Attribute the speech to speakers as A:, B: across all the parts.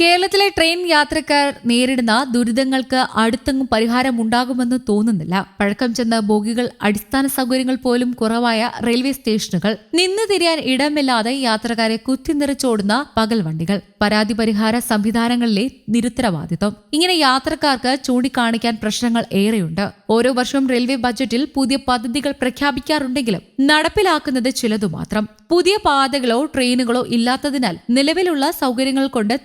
A: കേരളത്തിലെ ട്രെയിൻ യാത്രക്കാർ നേരിടുന്ന ദുരിതങ്ങൾക്ക് അടുത്തെങ്ങും പരിഹാരമുണ്ടാകുമെന്ന് തോന്നുന്നില്ല. പഴക്കം ചെന്ന ബോഗികൾ അടിസ്ഥാന സൗകര്യങ്ങൾ പോലും കുറവായ റെയിൽവേ സ്റ്റേഷനുകൾ നിന്ന് തിരിയാൻ ഇടമില്ലാതെ യാത്രക്കാരെ കുത്തിനിറച്ചോടുന്ന പകൽ വണ്ടികൾ പരാതി പരിഹാര സംവിധാനങ്ങളിലെ നിരുത്തരവാദിത്വം. ഇങ്ങനെ യാത്രക്കാർക്ക് ചൂണ്ടിക്കാണിക്കാൻ പ്രശ്നങ്ങൾ ഏറെയുണ്ട്. ഓരോ വർഷവും റെയിൽവേ ബജറ്റിൽ പുതിയ പദ്ധതികൾ പ്രഖ്യാപിക്കാറുണ്ടെങ്കിലും നടപ്പിലാക്കുന്നത് ചിലതു മാത്രം. പുതിയ പാതകളോ ട്രെയിനുകളോ ഇല്ലാത്തതിനാൽ നിലവിലുള്ള സൗകര്യങ്ങൾ കൊണ്ട്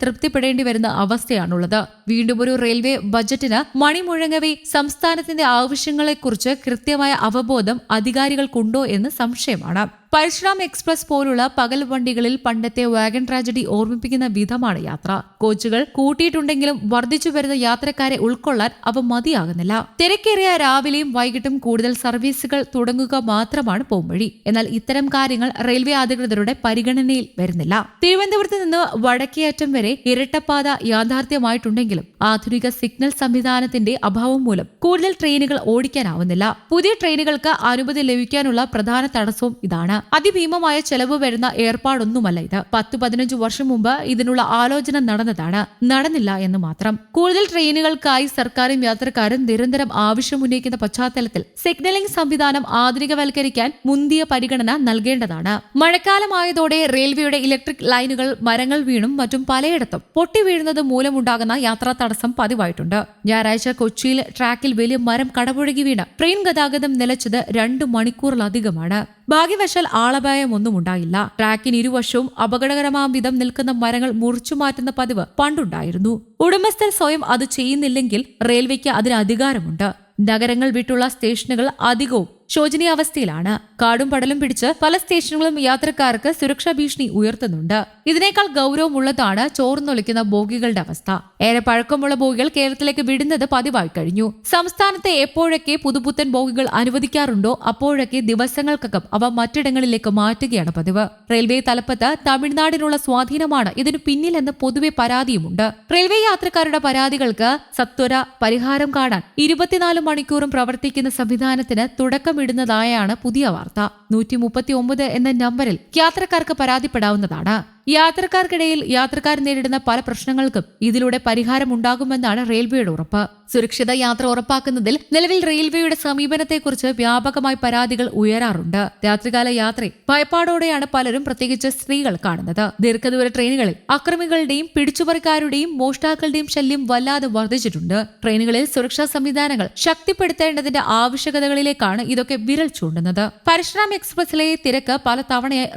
A: തൃപ്തിപ്പെടേണ്ടി വരുന്ന അവസ്ഥയാണുള്ളത്. വീണ്ടും ഒരു റെയിൽവേ ബജറ്റിന് മണിമുഴങ്ങവെ സംസ്ഥാനത്തിന്റെ ആവശ്യങ്ങളെക്കുറിച്ച് കൃത്യമായ അവബോധം അധികാരികൾക്കുണ്ടോ എന്ന് സംശയമാണ്. പരശുറാം എക്സ്പ്രസ് പോലുള്ള പകൽ വണ്ടികളിൽ പണ്ടത്തെ വാഗൺ ട്രാജഡി ഓർമ്മിപ്പിക്കുന്ന വിധമാണ് യാത്ര. കോച്ചുകൾ കൂട്ടിയിട്ടുണ്ടെങ്കിലും വർദ്ധിച്ചു വരുന്ന യാത്രക്കാരെ ഉൾക്കൊള്ളാൻ അവ മതിയാകുന്നില്ല. തിരക്കേറിയ രാവിലെയും വൈകിട്ടും കൂടുതൽ സർവീസുകൾ തുടങ്ങുക മാത്രമാണ് പോംവഴി. എന്നാൽ ഇത്തരം കാര്യങ്ങൾ റെയിൽവേ അധികൃതരുടെ പരിഗണനയിൽ വരുന്നില്ല. തിരുവനന്തപുരത്ത് നിന്ന് വടക്കേയറ്റം വരെ ഇരട്ടപ്പാത യാഥാർത്ഥ്യമായിട്ടുണ്ടെങ്കിലും ആധുനിക സിഗ്നൽ സംവിധാനത്തിന്റെ അഭാവം മൂലം കൂടുതൽ ട്രെയിനുകൾ ഓടിക്കാനാവുന്നില്ല. പുതിയ ട്രെയിനുകൾക്ക് അനുമതി ലഭിക്കാനുള്ള പ്രധാന തടസ്സവും ഇതാണ്. അതിഭീമമായ ചെലവ് വരുന്ന ഏർപ്പാടൊന്നുമല്ല ഇത്. പത്ത് പതിനഞ്ച് വർഷം മുമ്പ് ഇതിനുള്ള ആലോചന നടന്നതാണ്. നടന്നില്ല എന്ന് മാത്രം. കൂടുതൽ ട്രെയിനുകൾക്കായി സർക്കാരും യാത്രക്കാരും നിരന്തരം ആവശ്യമുന്നയിക്കുന്ന പശ്ചാത്തലത്തിൽ സിഗ്നലിംഗ് സംവിധാനം ആധുനികവൽക്കരിക്കാൻ മുന്തിയ പരിഗണന നൽകേണ്ടതാണ്. മഴക്കാലമായതോടെ റെയിൽവേയുടെ ഇലക്ട്രിക് ലൈനുകൾ മരങ്ങൾ വീണും മറ്റും പലയിടത്തും പൊട്ടി വീഴുന്നത് മൂലമുണ്ടാകുന്ന യാത്രാ തടസ്സം പതിവായിട്ടുണ്ട്. ഞായറാഴ്ച കൊച്ചിയിൽ ട്രാക്കിൽ വലിയ മരം കടപുഴകി വീണ് ട്രെയിൻ ഗതാഗതം നിലച്ചത് രണ്ടു മണിക്കൂറിലധികമാണ്. ഭാഗ്യവശാൽ ആളപായമൊന്നും ഉണ്ടായില്ല. ട്രാക്കിന് ഇരുവശവും അപകടകരമാം വിധം നിൽക്കുന്ന മരങ്ങൾ മുറിച്ചു മാറ്റുന്ന പതിവ് പണ്ടുണ്ടായിരുന്നു. ഉടമസ്ഥർ സ്വയം അത് ചെയ്യുന്നില്ലെങ്കിൽ റെയിൽവേക്ക് അതിന് അധികാരമുണ്ട്. നഗരങ്ങൾ വിട്ടുള്ള സ്റ്റേഷനുകൾ അധികവും ശോചനീയാവസ്ഥയിലാണ്. കാടും പടലും പിടിച്ച് പല സ്റ്റേഷനുകളും യാത്രക്കാർക്ക് സുരക്ഷാ ഭീഷണി ഉയർത്തുന്നുണ്ട്. ഇതിനേക്കാൾ ഗൗരവമുള്ളതാണ് ചോർന്നൊലിക്കുന്ന ബോഗികളുടെ അവസ്ഥ. ഏറെ പഴക്കമുള്ള ബോഗികൾ കേരളത്തിലേക്ക് വിടുന്നത് പതിവായി കഴിഞ്ഞു. സംസ്ഥാനത്തെ എപ്പോഴൊക്കെ പുതുപുത്തൻ ബോഗികൾ അനുവദിക്കാറുണ്ടോ അപ്പോഴൊക്കെ ദിവസങ്ങൾക്കകം അവ മറ്റിടങ്ങളിലേക്ക് മാറ്റുകയാണ് പതിവ്. റെയിൽവേ തലപ്പത്ത് തമിഴ്നാടിനുള്ള സ്വാധീനമാണ് ഇതിനു പിന്നിലെന്ന് പൊതുവെ പരാതിയുമുണ്ട്. റെയിൽവേ യാത്രക്കാരുടെ പരാതികൾക്ക് സത്വര പരിഹാരം കാണാൻ ഇരുപത്തിനാല് മണിക്കൂറും പ്രവർത്തിക്കുന്ന സംവിധാനത്തിന് തുടക്കമിടുന്നതായാണ് പുതിയ വാർത്ത നൂറ്റി മുപ്പത്തി ഒമ്പത് എന്ന നമ്പറിൽ യാത്രക്കാർക്ക് പരാതിപ്പെടാവുന്നതാണ്. യാത്രക്കാർക്കിടയിൽ യാത്രക്കാർ നേരിടുന്ന പല പ്രശ്നങ്ങൾക്കും ഇതിലൂടെ പരിഹാരമുണ്ടാകുമെന്നാണ് റെയിൽവേയുടെ ഉറപ്പ്. സുരക്ഷിത യാത്ര ഉറപ്പാക്കുന്നതിൽ നിലവിൽ റെയിൽവേയുടെ സമീപനത്തെക്കുറിച്ച് വ്യാപകമായി പരാതികൾ ഉയരാറുണ്ട്. രാത്രികാല യാത്ര ഭയപ്പാടോടെയാണ് പലരും പ്രത്യേകിച്ച് സ്ത്രീകൾ കാണുന്നത്. ദീർഘദൂര ട്രെയിനുകളിൽ അക്രമികളുടെയും പിടിച്ചുപറിക്കാരുടെയും മോഷ്ടാക്കളുടെയും ശല്യം വല്ലാതെ വർദ്ധിച്ചിട്ടുണ്ട്. ട്രെയിനുകളിൽ സുരക്ഷാ സംവിധാനങ്ങൾ ശക്തിപ്പെടുത്തേണ്ടതിന്റെ ആവശ്യകതകളിലേക്കാണ് ഇതൊക്കെ വിരൽ ചൂണ്ടുന്നത്. പരശുറാം എക്സ്പ്രസിലെ തിരക്ക് പല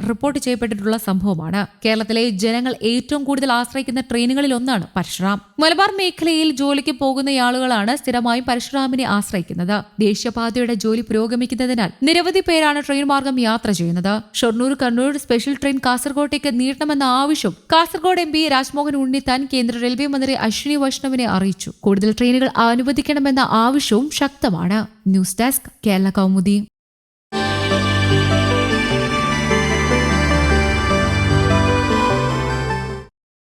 A: റിപ്പോർട്ട് ചെയ്യപ്പെട്ടിട്ടുള്ള സംഭവമാണ്. കേരളത്തിലെ ജനങ്ങൾ ഏറ്റവും കൂടുതൽ ആശ്രയിക്കുന്ന ട്രെയിനുകളിൽ ഒന്നാണ് പരശുറാം. മലബാർ മേഖലയിൽ ജോലിക്ക് പോകുന്ന ആളുകളാണ് സ്ഥിരമായും പരശുറാമിനെ ആശ്രയിക്കുന്നത്. ദേശീയപാതയുടെ ജോലി പുരോഗമിക്കുന്നതിനാൽ നിരവധി പേരാണ് ട്രെയിൻ മാർഗം യാത്ര ചെയ്യുന്നത്. ഷൊർണൂർ കണ്ണൂർ സ്പെഷ്യൽ ട്രെയിൻ കാസർഗോട്ടേക്ക് നീട്ടണമെന്ന ആവശ്യം കാസർഗോഡ് എം പി രാജ്മോഹൻ ഉണ്ണിത്താൻ കേന്ദ്ര റെയിൽവേ മന്ത്രി അശ്വിനി വൈഷ്ണവിനെ അറിയിച്ചു. കൂടുതൽ ട്രെയിനുകൾ അനുവദിക്കണമെന്ന ആവശ്യവും ശക്തമാണ്. News desk Kerala Kaumudi.